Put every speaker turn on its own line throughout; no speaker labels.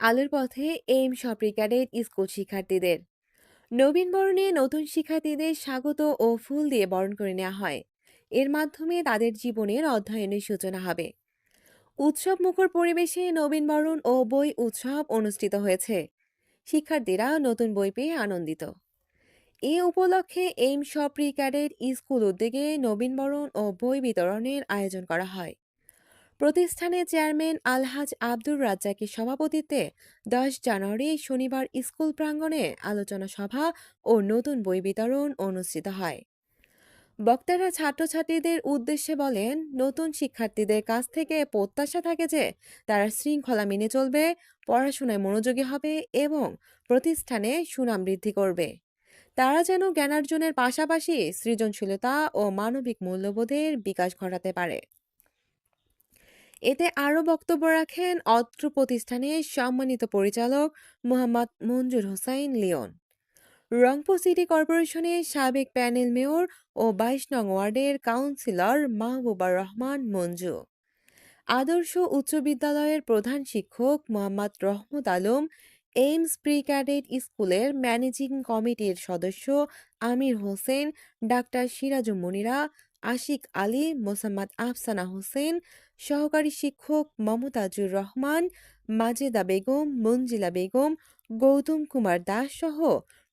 আলোর পথে aim সপ্রি cadet school শিক্ষার্থীদের। নবীন বরণে নতুন শিক্ষার্থীদের স্বাগত ও ফুল দিয়ে বরণ করে নেওয়া হয়। এর মাধ্যমে তাদের জীবনের অধ্যয়নের সূচনা হবে। উৎসব মুখর পরিবেশে নবীন বরণ ও বই উৎসব অনুষ্ঠিত হয়েছে। শিক্ষার্থীরা নতুন বই পেয়ে আনন্দিত। এ উপলক্ষে এইম সপ্রি ক্যাডেট স্কুল উদ্যোগে নবীনবরণ ও বই বিতরণের আয়োজন করা হয়। প্রতিষ্ঠানের চেয়ারম্যান আলহাজ আব্দুর রাজ্জাকের সভাপতিত্বে দশ জানুয়ারি শনিবার স্কুল প্রাঙ্গণে আলোচনা সভা ও নতুন বই বিতরণ অনুষ্ঠিত হয়। বক্তারা ছাত্রছাত্রীদের উদ্দেশ্যে বলেন, নতুন শিক্ষার্থীদের কাছ থেকে প্রত্যাশা থাকে যে তারা শৃঙ্খলা মেনে চলবে, পড়াশোনায় মনোযোগী হবে এবং প্রতিষ্ঠানে সুনাম বৃদ্ধি করবে। তারা যেন জ্ঞানার্জনের পাশাপাশি সৃজনশীলতা ও মানবিক মূল্যবোধের বিকাশ ঘটাতে পারে। এতে আরও বক্তব্য রাখেন অত্র প্রতিষ্ঠানের সম্মানিত পরিচালক মোহাম্মদ মঞ্জুর হোসাইন লিওন। রংপুর সিটি কর্পোরেশনের সাবেক প্যানেল মেয়র ও বাইশ নং ওয়ার্ডের কাউন্সিলর মাহবুবার রহমান মঞ্জু। আদর্শ উচ্চ বিদ্যালয়ের প্রধান শিক্ষক Mohammad Rahmat Alam, AIMS pre cadet স্কুলের ম্যানেজিং কমিটির সদস্য আমির হোসেন, ডাক্তার সিরাজু মনিরা আশিক আলী, মোসাম্মদ আফসানা হোসেন, সহকারী শিক্ষক মমতাজুর রহমান, মাজেদা বেগম, মঞ্জিলা বেগম, গৌতম কুমার দাস সহ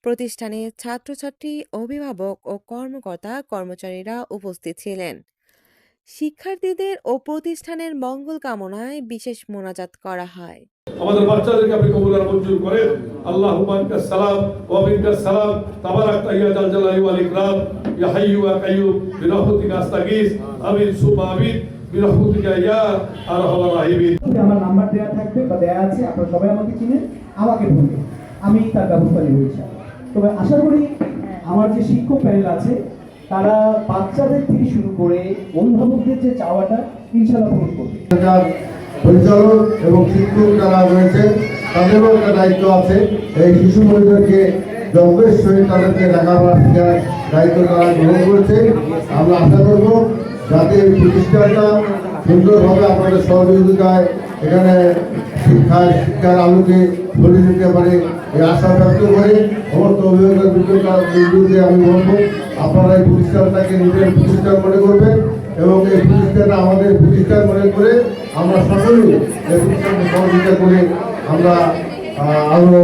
প্রতিষ্ঠানের ছাত্রছাত্রী, অভিভাবক ও কর্মকর্তা কর্মচারীরা উপস্থিত ছিলেন। শিক্ষার্থীদের ও প্রতিষ্ঠানের মঙ্গল কামনায় বিশেষ মোনাজাত করা হয়।
আমাদের বাচ্চাদেরকে আপনি কবুল আর মঞ্জুর করেন। আল্লাহ হুমানকা সালাম ওয়া মিনকা সালাম তাবারাক তাইয়া জাল জালালি ওয়াল ইকরাম ইয়া হাইয়ু ওয়া কাইয়ুম বিরহমাতিকা আস্তাগীস আমিন সুমা আমিন বিরহমাতিকা ইয়া আরহামার রাহিমিন।
আমার নাম্বার দেওয়া থাকবে বা দেওয়া আছে আপনারা সবাই আমাকে চিনেন আমাকে বলবেন আমি তার ব্যবস্থা নেব তবে আশা করি আমার যে শিক্ষক প্যানেল আছে তারা বাচ্চাদের থেকে শুরু করে অভিভাবকদের যে চাওয়াটা ইনশাল্লাহ পূরণ করবে।
পরিচালক এবং শিক্ষক যারা রয়েছেন তাদেরও একটা দায়িত্ব আছে। এই শিশু মহিলাদেরকে যজ্ঞের সহিত তাদেরকে দেখাবার দায়িত্ব তারা গ্রহণ করেছে। আমরা আশা করব যাতে এই প্রতিষ্ঠানটা সুন্দরভাবে আপনাদের সহযোগিতায় এখানে শিক্ষায় শিক্ষার আলোকে ধরে দিতে পারে এই আশা ব্যক্ত করে সমস্ত অভিভাবকের বিরুদ্ধে আমি বলব, আপনারা এই প্রতিষ্ঠানটাকে নিজের প্রতিষ্ঠান মনে করবেন এবং এই প্রতিষ্ঠানটা আমাদের প্রতিষ্ঠান মনে করে আমরা সকলেই এই প্রতিষ্ঠানকে সহযোগিতা করে আমরা আহ, আরও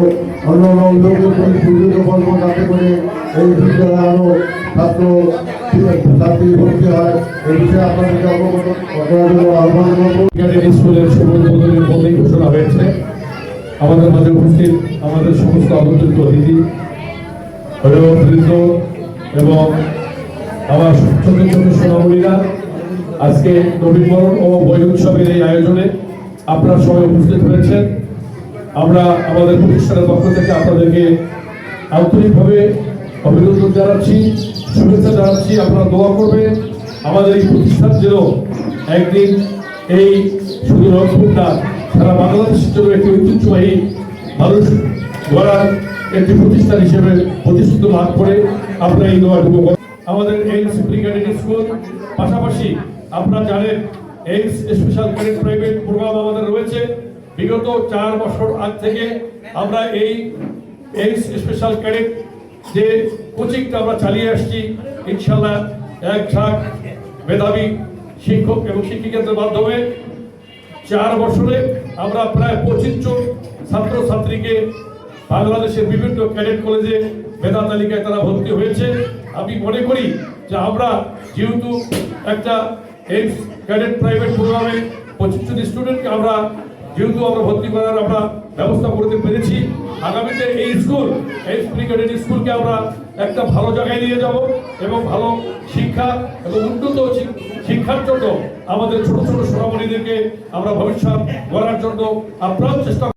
অন্য অন্য উদ্যোগের প্রতি সুযোগ করব যাতে করে এই বিদ্যালয়ে আরও ছাত্র হয়
হয়েছে। আমাদের আমাদের সমস্ত এবং আমার আজকে নবীনবরণ ও বই উৎসবের এই আয়োজনে আপনারা সবাই উপস্থিত হয়েছেন। আমরা আমাদের প্রতিষ্ঠানের পক্ষ থেকে আপনাদেরকে আন্তরিকভাবে অভিনন্দন জানাচ্ছি, শুভেচ্ছা জানাচ্ছি আপনারা দোয়া করবেন, আমাদের এই প্রতিষ্ঠান যেন একদিন এই শুধু রংপুর না সারা বাংলাদেশের জন্য একটি ঐতিহ্যবাহী মানুষ গড়ার একটি প্রতিষ্ঠান হিসেবে প্রতিষ্ঠিত লাভ করে আমরা এই দোয়াটুকু। আমাদের এইমস ব্রিগেডেড স্কুল, পাশাপাশি আপনারা জানেন এইমস স্পেশাল প্রাইভেট প্রোগ্রাম আমাদের রয়েছে বিগত চার বছর আগ থেকে আমরা এই এইমস স্পেশাল ক্যাডেট যে কোচিংটা আমরা চালিয়ে আসছি ইনশাল্লাহ এক ঝাঁক মেধাবী শিক্ষক এবং শিক্ষিকাদের মাধ্যমে চার বছরে আমরা প্রায় পঁচিশ জন ছাত্র ছাত্রীকে বাংলাদেশের বিভিন্ন ক্যাডেট কলেজে মেধা তালিকায় তারা ভর্তি হয়েছে। আমি মনে করি যে আমরা যেহেতু একটা এইমস ক্যাডেট প্রাইভেট প্রোগ্রামে পঁচিশ জন স্টুডেন্টকে আমরা যেহেতু আমরা ভর্তি করার আমরা ব্যবস্থা করতে পেরেছি, আগামীতে এই স্কুল, এই প্রি স্কুলকে আমরা একটা ভালো জায়গায় নিয়ে যাব এবং ভালো শিক্ষা এবং উন্নত শিক- শিক্ষার জন্য আমাদের ছোট ছোট সোনামণিদেরকে আমরা ভবিষ্যৎ গড়ার জন্য আপ্রাণ চেষ্টা